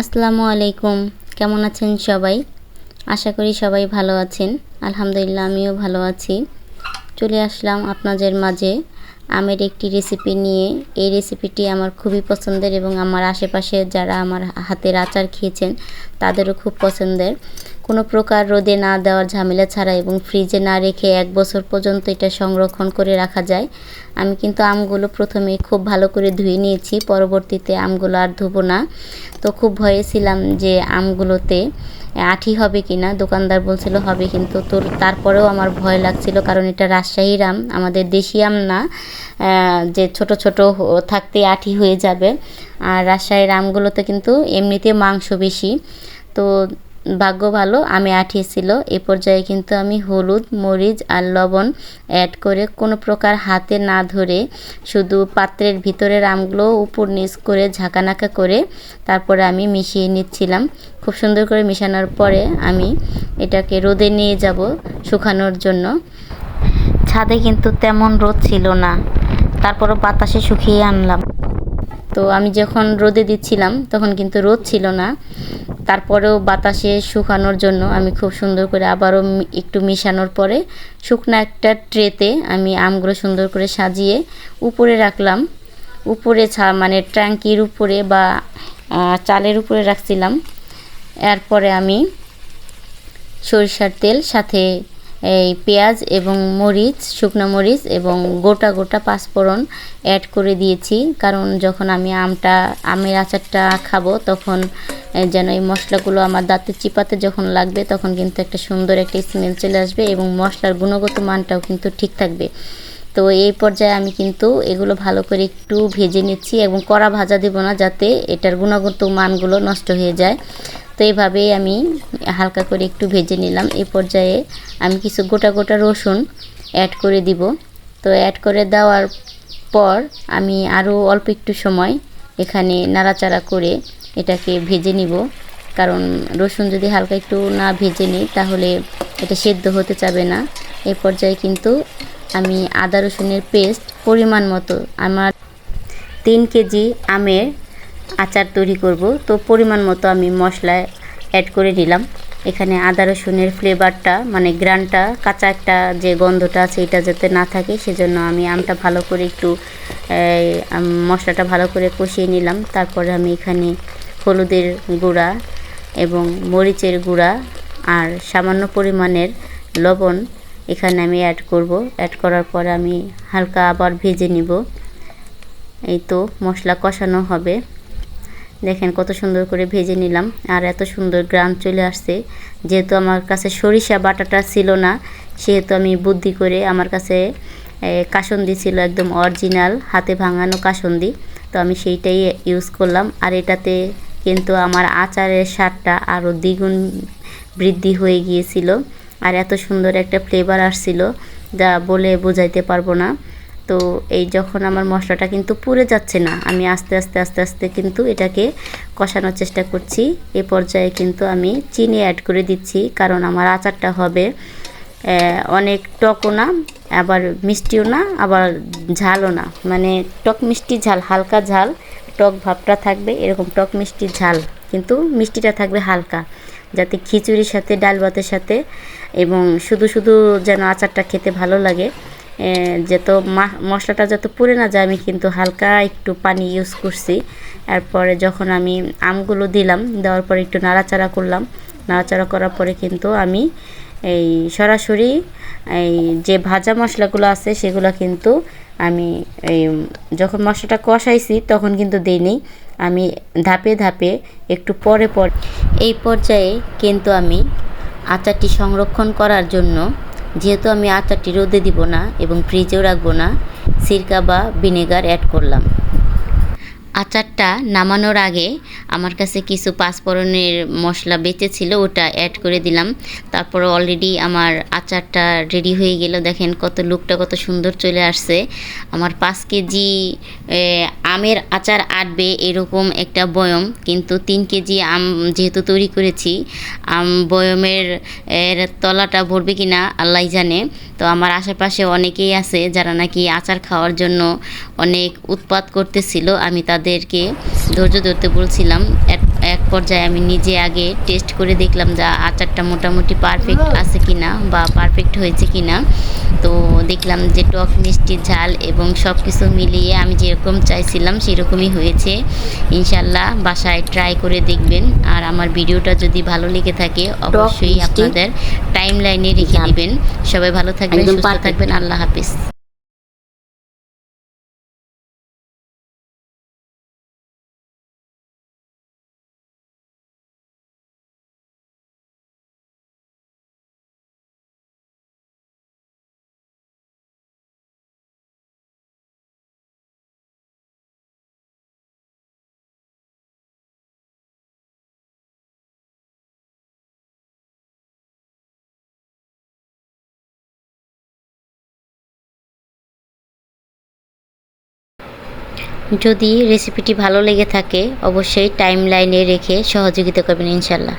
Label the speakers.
Speaker 1: আসসালামু আলাইকুম। কেমন আছেন সবাই? আশা করি সবাই ভালো আছেন। আলহামদুলিল্লাহ, আমিও ভালো আছি। চলে আসলাম আপনাদের মাঝে আমের একটি রেসিপি নিয়ে। এই রেসিপিটি আমার খুবই পছন্দের এবং আমার আশেপাশে যারা আমার হাতের আচার খেয়েছেন, তাদেরও খুব পছন্দের। কোনো প্রকার রোদে না দেওয়ার ঝামেলা ছাড়া এবং ফ্রিজে না রেখে এক বছর পর্যন্ত এটা সংরক্ষণ করে রাখা যায়। আমি কিন্তু আমগুলো প্রথমে খুব ভালো করে ধুয়ে নিয়েছি, পরবর্তীতে আমগুলো আর ধুবো না। তো খুব ভয়ে ছিলাম যে আমগুলোতে আঠি হবে কি না দোকানদার বলছিল হবে কিন্তু তোর তারপরেও আমার ভয় লাগছিল কারণ এটা রাজশাহীর আম আমাদের দেশি আম না যে ছোট ছোট থাকতে আঠি হয়ে যাবে। আর রাজশাহীর আমগুলোতে কিন্তু এমনিতে মাংস বেশি। তো ভাগ্য ভালো, আমি আঠিয়েছিল এ পর্যায়ে কিন্তু আমি হলুদ, মরিচ আর লবণ অ্যাড করে কোনো প্রকার হাতে না ধরে শুধু পাত্রের ভিতরের আমগুলো উপর নিচ করে ঝাঁকানাকা করে তারপরে আমি মিশিয়ে নিচ্ছিলাম। খুব সুন্দর করে মিশানোর পরে আমি এটাকে রোদে নিয়ে যাব শুকানোর জন্য। ছাদে কিন্তু তেমন রোদ ছিল না, তারপরও বাতাসে শুকিয়ে আনলাম। তো আমি যখন রোদে দিচ্ছিলাম, তখন কিন্তু রোদ ছিল না। তারপরেও বাতাসে শুকানোর জন্য আমি খুব সুন্দর করে আবারও একটু মিশানোর পরে শুকনো একটা ট্রেতে আমি আমগুলো সুন্দর করে সাজিয়ে উপরে রাখলাম। উপরে ছা মানে ট্যাঙ্কির উপরে বা চালের উপরে রাখছিলাম। এরপরে আমি সরিষার তেল, সাথে এই পেঁয়াজ এবং মরিচ, শুকনো মরিচ এবং গোটা গোটা পাঁচফোড়ন অ্যাড করে দিয়েছি। কারণ যখন আমি আমটা, আমের আচারটা খাব তখন যেন এই মশলাগুলো আমার দাঁতের চিপাতে যখন লাগবে, তখন কিন্তু একটা সুন্দর একটা স্মেল চলে আসবে এবং মশলার গুণগত মানটাও কিন্তু ঠিক থাকবে। তো এই পর্যায়ে আমি কিন্তু এগুলো ভালো করে একটু ভেজে নিচ্ছি এবং কড়া ভাজা দেব না যাতে এটার গুণগত মানগুলো নষ্ট হয়ে যায়। তো এইভাবেই আমি হালকা করে একটু ভেজে নিলাম। এই পর্যায়ে আমি কিছু গোটা গোটা রসুন অ্যাড করে দিব। তো অ্যাড করে দেওয়ার পর আমি আরও অল্প একটু সময় এখানে নাড়াচাড়া করে এটাকে ভেজে নিব। কারণ রসুন যদি হালকা একটু না ভেজে নিই, তাহলে এটা সেদ্ধ হতে চাবে না। এ পর্যায়ে কিন্তু আমি আদা রসুনের পেস্ট পরিমাণ মতো আমার তিন কেজি আমের আচার তৈরি করব। তো পরিমাণ মতো আমি মশলা অ্যাড করে নিলাম। এখানে আদা রসুনের ফ্লেভারটা মানে গ্রানটা, কাঁচা একটা যে গন্ধটা আছে এটা যাতে না থাকে, সেজন্য আমি আমটা ভালো করে একটু মশলাটা ভালো করে কষিয়ে নিলাম। তারপরে আমি এখানে হলুদের গুঁড়া এবং মরিচের গুঁড়া আর সামান্য পরিমাণের লবণ এখানে আমি অ্যাড করব। অ্যাড করার পর আমি হালকা আবার ভেজে নিব। এই তো মশলা কষানো হবে। দেখেন কত সুন্দর করে ভেজে নিলাম। আর এত সুন্দর গ্রাম চলে আসছে। যেহেতু আমার কাছে সরিষা বাটাটা ছিল না, সেহেতু আমি বুদ্ধি করে আমার কাছে কাসন্দি ছিল একদম অরিজিনাল হাতে ভাঙানো কাসন্দি। তো আমি সেইটাই ইউজ করলাম। আর এটাতে কিন্তু আমার আচারের স্বাদটা আরও দ্বিগুণ বৃদ্ধি হয়ে গিয়েছিল আর এত সুন্দর একটা ফ্লেভার আসছিল যা বলে বোঝাইতে পারব না। তো এই যখন আমার মশলাটা কিন্তু পুড়ে যাচ্ছে না, আমি আস্তে আস্তে আস্তে আস্তে কিন্তু এটাকে কষানোর চেষ্টা করছি। এ পর্যায়ে কিন্তু আমি চিনি অ্যাড করে দিচ্ছি, কারণ আমার আচারটা হবে অনেক টকও না, আবার মিষ্টিও না, আবার ঝালও না। মানে টক মিষ্টি ঝাল, হালকা ঝাল টক ভাবটা থাকবে, এরকম টক মিষ্টি ঝাল, কিন্তু মিষ্টিটা থাকবে হালকা, যাতে খিচুড়ির সাথে, ডাল ভাতের সাথে, এবং শুধু শুধু যেন আচারটা খেতে ভালো লাগে যত মশলাটা যত পুড়ে না যায়, আমি কিন্তু হালকা একটু পানি ইউজ করছি। এরপরে যখন আমি আমগুলো দিলাম, দেওয়ার পরে একটু নাড়াচাড়া করলাম, নাড়াচাড়া করার পরে কিন্তু আমি এই সরাসরি এই যে ভাজা মশলাগুলো আছে, সেগুলো কিন্তু আমি এই, যখন মশলাটা কষাইছি, তখন কিন্তু দিইনি আমি ধাপে ধাপে একটু পরে পর এই পর্যায়ে কিন্তু আমি আচারটি সংরক্ষণ করার জন্য, যেহেতু আমি আচারটি রোদে দিব না এবং ফ্রিজেও রাখব না, সিরকা বা ভিনেগার অ্যাড করলাম। আচারটা নামানোর আগে আমার কাছে কিছু পাঁচফোড়নের মশলা বেঁচে ছিল, ওটা অ্যাড করে দিলাম। তারপর অলরেডি আমার আচারটা রেডি হয়ে গেল। দেখেন কত লুকটা কত সুন্দর চলে আসছে। আমার পাঁচ কেজি আমের আচার আটবে এরকম একটা বয়ম, কিন্তু তিন কেজি আম যেহেতু তৈরি করেছি, আম বয়মের, এর তলাটা ভরবে কি না আল্লাহ জানে। তো আমার আশেপাশে অনেকেই আছে যারা নাকি আচার খাওয়ার জন্য অনেক উৎপাত করতেছিল, আমি তাদেরকে ধৈর্য ধরতে বলছিলাম। এক পর্যায়ে আমি নিজে আগে টেস্ট করে দেখলাম যে আচারটা মোটামুটি পারফেক্ট আছে কি না বা পারফেক্ট হয়েছে কি না তো দেখলাম যে টক মিষ্টি ঝাল এবং সব কিছু মিলিয়ে আমি যেরকম চাইছিলাম সেরকমই হয়েছে। ইনশাল্লাহ বাসায় ট্রাই করে দেখবেন। আর আমার ভিডিওটা যদি ভালো লেগে থাকে অবশ্যই আপনাদের টাইম লাইনে রেখে। দিবেন। সবাই ভালো থাকবেন সুস্থ থাকবেন। আল্লাহ হাফিজ। যদি রেসিপিটি ভালো লেগে থাকে অবশ্যই টাইম লাইনে রেখে সহযোগিতা করবেন ইনশাল্লাহ